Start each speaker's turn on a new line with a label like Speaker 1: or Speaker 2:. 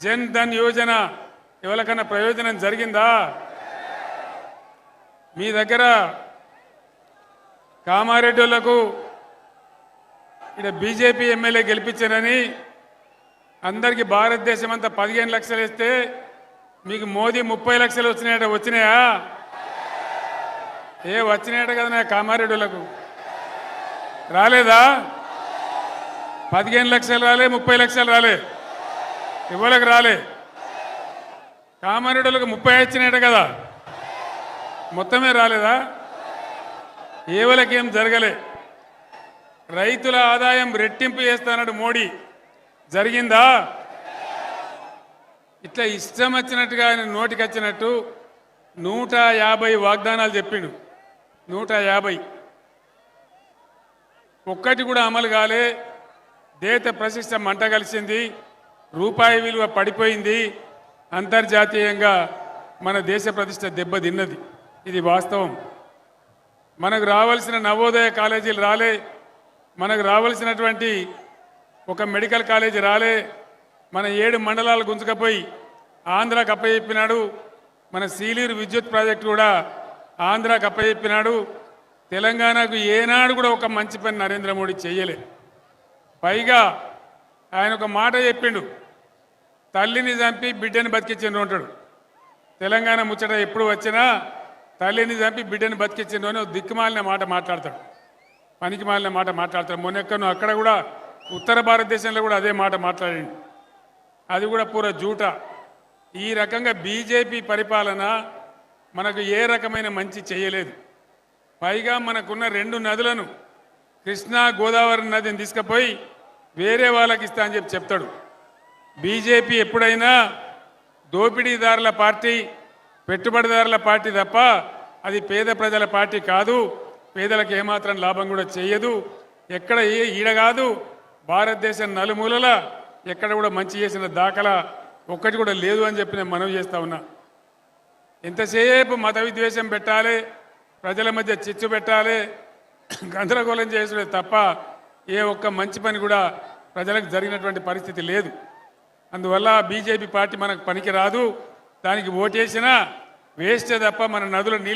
Speaker 1: జన్ ధన్ యోజన ఎవరికన్నా ప్రయోజనం జరిగిందా? మీ దగ్గర కామారెడ్డిలకు ఇక్కడ బీజేపీ ఎమ్మెల్యే గెలిపించారని అందరికీ భారతదేశం అంతా పదిహేను లక్షలు ఇస్తే మీకు మోదీ ముప్పై లక్షలు వచ్చినాయట వచ్చినాయా? ఏ వచ్చినాయట కదా నా కామారెడ్డిలకు రాలేదా? పదిహేను లక్షలు రాలే ముప్పై లక్షలు రాలే. ఇవ్వలకు రాలే. కామారెడ్డిలకు ముప్పై వచ్చినాయట కదా. మొత్తమే రాలేదా? ఏవలకేం జరగలే. రైతుల ఆదాయం రెట్టింపు చేస్తానడు మోడీ. జరిగిందా? ఇట్లా ఇష్టం వచ్చినట్టుగా ఆయన నోటికి వచ్చినట్టు నూట యాభై వాగ్దానాలు చెప్పిండు. నూట యాభై. ఒక్కటి కూడా అమలు కాలే. దేత ప్రశిష్ట మంట కలిసింది. రూపాయి విలువ పడిపోయింది. అంతర్జాతీయంగా మన దేశ ప్రతిష్ట దెబ్బతిన్నది ఇది వాస్తవం. మనకు రావాల్సిన నవోదయ కాలేజీలు రాలే. మనకు రావాల్సినటువంటి ఒక మెడికల్ కాలేజీ రాలే. మన ఏడు మండలాలు గుంజుకపోయి ఆంధ్రాకు అప్పచెప్పినాడు. మన సీలీరు విద్యుత్ ప్రాజెక్టు కూడా ఆంధ్రాకు అప్పచెప్పినాడు. తెలంగాణకు ఏనాడు కూడా ఒక మంచి పని నరేంద్ర మోడీ చేయలేదు పైగా ఆయన ఒక మాట చెప్పిండు. తల్లిని చంపి బిడ్డని బతికించిండ్రు ఉంటాడు తెలంగాణ ముచ్చట ఎప్పుడు వచ్చినా తల్లిని చంపి బిడ్డని బతికించిండ్రు అని దిక్కుమాలిన మాట మాట్లాడతాడు. పనికి మాలిన మాట మాట్లాడతాడు. మొన్నెక్కను అక్కడ కూడా ఉత్తర భారతదేశంలో కూడా అదే మాట మాట్లాడింది అది కూడా పూర జూట. ఈ రకంగా బీజేపీ పరిపాలన మనకు ఏ రకమైన మంచి చేయలేదు. పైగా మనకున్న రెండు నదులను కృష్ణా గోదావరి నదిని తీసుకుపోయి వేరే వాళ్ళకి ఇస్తా అని చెప్పి చెప్తాడు. బీజేపీ ఎప్పుడైనా దోపిడీదారుల పార్టీ పెట్టుబడిదారుల పార్టీ తప్ప అది పేద ప్రజల పార్టీ కాదు. పేదలకు ఏమాత్రం లాభం కూడా చేయదు. ఎక్కడ ఏ ఈడ కాదు. భారతదేశం నలుమూలల ఎక్కడ కూడా మంచి చేసిన దాఖలా ఒక్కటి కూడా లేదు అని చెప్పి నేను మనవి చేస్తా ఉన్నా. ఎంతసేపు మత విద్వేషం పెట్టాలి ప్రజల మధ్య చిచ్చు పెట్టాలి గందరగోళం చేసుడే తప్ప ఏ ఒక్క మంచి పని కూడా ప్రజలకు జరిగినటువంటి పరిస్థితి లేదు. అందువల్ల బీజేపీ పార్టీ మనకు పనికి రాదు దానికి ఓటేసినా వేస్తే తప్ప మన నదుల నీళ్ళు